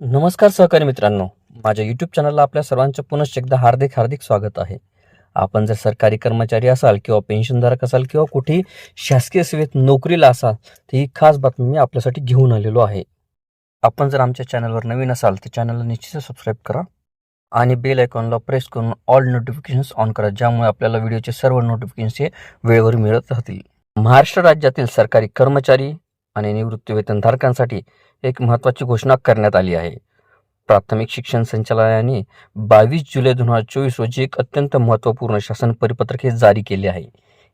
नमस्कार सहकारी मित्रांनो. माझ्या यूट्यूब चॅनलला आपल्या सर्वांचं पुनश्च एकदा हार्दिक हार्दिक स्वागत आहे. आपण जर सरकारी कर्मचारी असाल किंवा पेन्शनधारक असाल किंवा कुठेही शासकीय सेवेत नोकरीला असाल तर ही खास बातमी मी आपल्यासाठी घेऊन आलेलो आहे. आपण जर आमच्या चॅनलवर नवीन असाल तर चॅनलला निश्चित सबस्क्राईब करा आणि बेल आयकॉनला प्रेस करून ऑल नोटिफिकेशन्स ऑन करा ज्यामुळे आपल्याला व्हिडिओचे सर्व नोटिफिकेशन्स हे वेळेवर मिळत राहतील. महाराष्ट्र राज्यातील सरकारी कर्मचारी आणि निवृत्तीवेतनधारकांसाठी एक महत्त्वाची घोषणा करण्यात आली आहे. प्राथमिक शिक्षण संचालनालयाने बावीस जुलै दोन हजार चोवीस रोजी एक अत्यंत महत्त्वपूर्ण शासन परिपत्रक हे जारी केले आहे.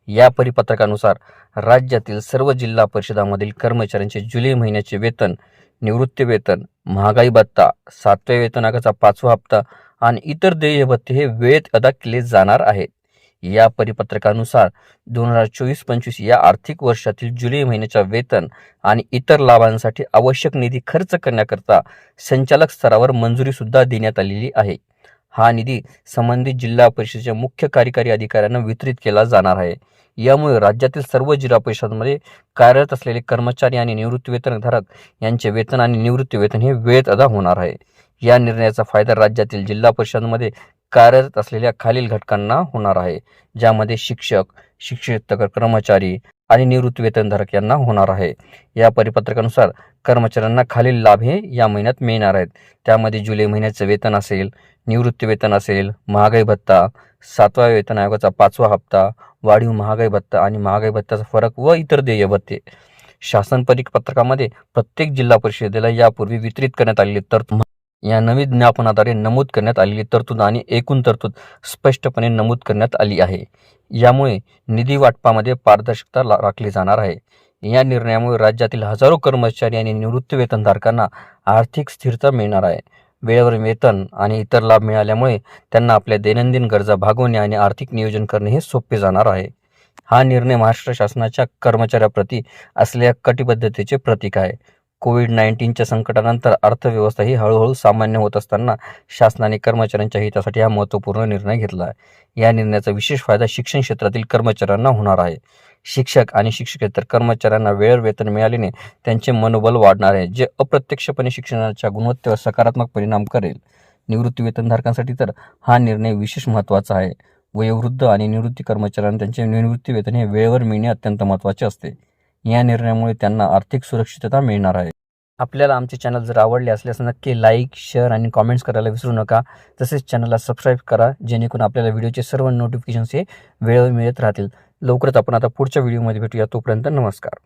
या परिपत्रकानुसार राज्यातील सर्व जिल्हा परिषदामधील कर्मचाऱ्यांचे जुलै महिन्याचे वेतन निवृत्ती वेतन महागाई भत्ता सातव्या वेतन आयोगाचा पाचवा हप्ता आणि इतर देय भत्ते हे वेळेत अदा केले जाणार आहेत. या परिपत्रकानुसार दोन हजार चोवीस पंचवीस या आर्थिक वर्षातील जुलै महिन्याच्या वेतन आणि इतर लाभांसाठी आवश्यक निधी खर्च करण्याकरता संचालक स्तरावर मंजुरी सुद्धा देण्यात आलेली आहे. हा निधी संबंधित जिल्हा परिषदेच्या मुख्य कार्यकारी अधिकाऱ्यांना वितरित केला जाणार आहे. यामुळे राज्यातील सर्व जिल्हा परिषदांमध्ये कार्यरत असलेले कर्मचारी आणि निवृत्तीवेतनधारक यांचे वेतन आणि निवृत्ती वेतन हे वेळेत अदा होणार आहे. या निर्णयाचा फायदा राज्यातील जिल्हा परिषदांमध्ये कार्यरत असलेल्या खालील घटकांना होणार आहे ज्यामध्ये शिक्षक शिक्षकेतर कर्मचारी आणि निवृत्ती वेतनधारक यांना होणार आहे. या परिपत्रकानुसार कर्मचाऱ्यांना खालील लाभ हे या महिन्यात मिळणार आहेत. त्यामध्ये जुलै महिन्याचं वेतन असेल निवृत्ती वेतन असेल महागाई भत्ता सातवा वेतन आयोगाचा पाचवा हप्ता वाढीव महागाई भत्ता आणि महागाई भत्त्याचा फरक व इतर देय भत्ते. शासन परिपत्रकामध्ये प्रत्येक जिल्हा परिषदेला यापूर्वी वितरित करण्यात आलेली तर या नवीन ज्ञापनाद्वारे नमूद करण्यात आलेली तरतूद आणि एकूण तरतूद स्पष्टपणे नमूद करण्यात आली आहे. यामुळे निधी वाटपामध्ये पारदर्शकता राखली जाणार आहे. या निर्णयामुळे राज्यातील हजारो कर्मचारी आणि निवृत्ती वेतनधारकांना आर्थिक स्थिरता मिळणार आहे. वेळेवर वेतन आणि इतर लाभ मिळाल्यामुळे त्यांना आपल्या दैनंदिन गरजा भागवणे आणि आर्थिक नियोजन करणे हे सोपे जाणार आहे. हा निर्णय महाराष्ट्र शासनाच्या कर्मचाऱ्याप्रती असलेल्या कटिबद्धतेचे प्रतीक आहे. कोविड नाईन्टीनच्या संकटानंतर अर्थव्यवस्था ही हळूहळू सामान्य होत असताना शासनाने कर्मचाऱ्यांच्या हितासाठी हा महत्त्वपूर्ण निर्णय घेतला आहे. या निर्णयाचा विशेष फायदा शिक्षण क्षेत्रातील कर्मचाऱ्यांना होणार आहे. शिक्षक आणि शिक्षकेतर कर्मचाऱ्यांना वेळेवर वेतन मिळाल्याने त्यांचे मनोबल वाढणार आहे जे अप्रत्यक्षपणे शिक्षणाच्या गुणवत्तेवर सकारात्मक परिणाम करेल. निवृत्ती वेतनधारकांसाठी तर हा निर्णय विशेष महत्त्वाचा आहे. वयोवृद्ध आणि निवृत्ती कर्मचाऱ्यांना त्यांचे निवृत्ती वेतन हे वेळेवर मिळणे अत्यंत महत्त्वाचे असते. या निर्णयामुळे त्यांना आर्थिक सुरक्षितता मिळणार आहे. आपल्याला आमचे चॅनल जर आवडले असल्यास नक्की लाईक शेअर आणि कॉमेंट्स करायला विसरू नका. तसेच चॅनलला सबस्क्राईब करा जेणेकरून आपल्याला व्हिडिओचे सर्व नोटिफिकेशन्स हे वेळेवर मिळत राहतील. लवकरच आपण आता पुढच्या व्हिडिओमध्ये भेटूया. तोपर्यंत नमस्कार.